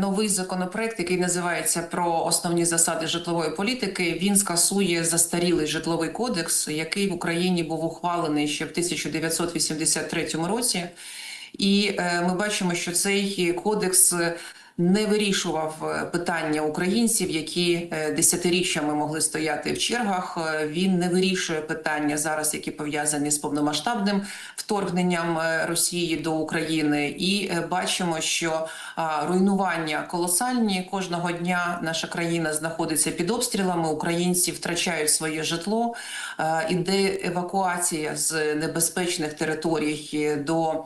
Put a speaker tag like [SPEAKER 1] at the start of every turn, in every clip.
[SPEAKER 1] Новий законопроект, який називається про основні засади житлової політики, він скасує застарілий житловий кодекс, який в Україні був ухвалений ще в 1983 році. І е, ми бачимо, що цей кодекс не вирішував е, питання українців, які е, десятиріччями могли стояти в чергах. Е, Він не вирішує питання зараз, які пов'язані з повномасштабним вторгненням Росії до України. І бачимо, що руйнування колосальні кожного дня. Наша країна знаходиться під обстрілами. Українці втрачають своє житло. Іде евакуація з небезпечних територій до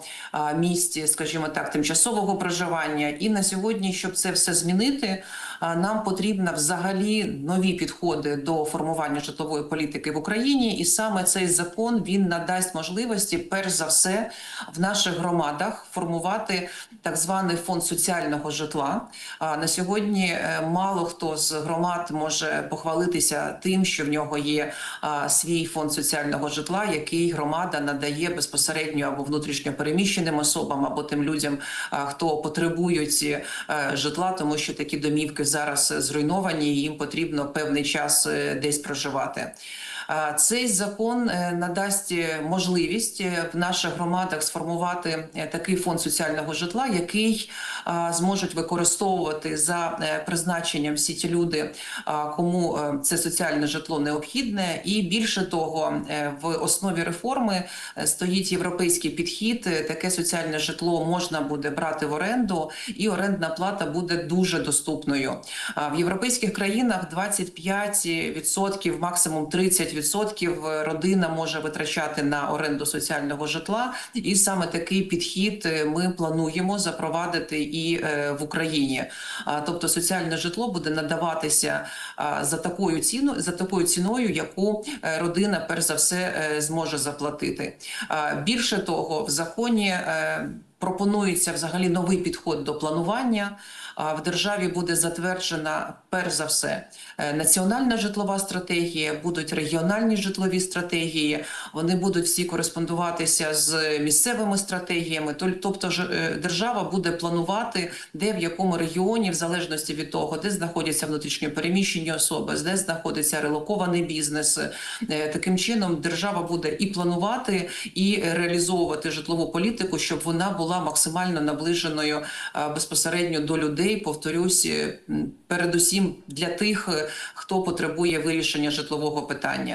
[SPEAKER 1] місць, скажімо так, тимчасового проживання. І на сьогодні, щоб це все змінити, нам потрібно взагалі нові підходи до формування житлової політики в Україні. І саме цей закон він надасть можливості, перш за все, в наших громадах формувати так званий фонд соціального житла. На сьогодні е, мало хто з громад може похвалитися тим, що в нього є свій фонд соціального житла, який громада надає безпосередньо або внутрішньо переміщеним особам, або тим людям, хто потребують е, житла, тому що такі домівки зараз зруйновані, і їм потрібно певний час е, десь проживати. А, Цей закон е, надасть е, можливість е, в наших громадах сформувати е, такий фонд соціального житла, який зможуть використовувати за е, призначенням всі ті люди, кому е, це соціальне житло необхідне. І більше того, е, в основі реформи е, стоїть європейський підхід. Е, Таке соціальне житло можна буде брати в оренду, і орендна плата буде дуже доступною. В європейських країнах 25%, максимум 30% родина може витрачати на оренду соціального житла. І саме такий підхід е, ми плануємо запровадити і е, в Україні. Тобто соціальне житло буде надаватися за такою ціну, за такою ціною, яку е, родина перш за все е, зможе заплатити. Більше того, в законі. Пропонується взагалі новий підход до планування. В державі буде затверджена перш за все е, національна житлова стратегія, будуть регіональні житлові стратегії. Вони будуть всі кореспондуватися з місцевими стратегіями. Тобто е, держава буде планувати, де в якому регіоні, в залежності від того, де знаходяться внутрішньо переміщені особи, де знаходиться релокований бізнес. Е, Таким чином, держава буде і планувати, і реалізовувати житлову політику, щоб вона була максимально наближеною е, безпосередньо до людей. Повторюсь, е, передусім для тих, е, хто потребує вирішення житлового питання.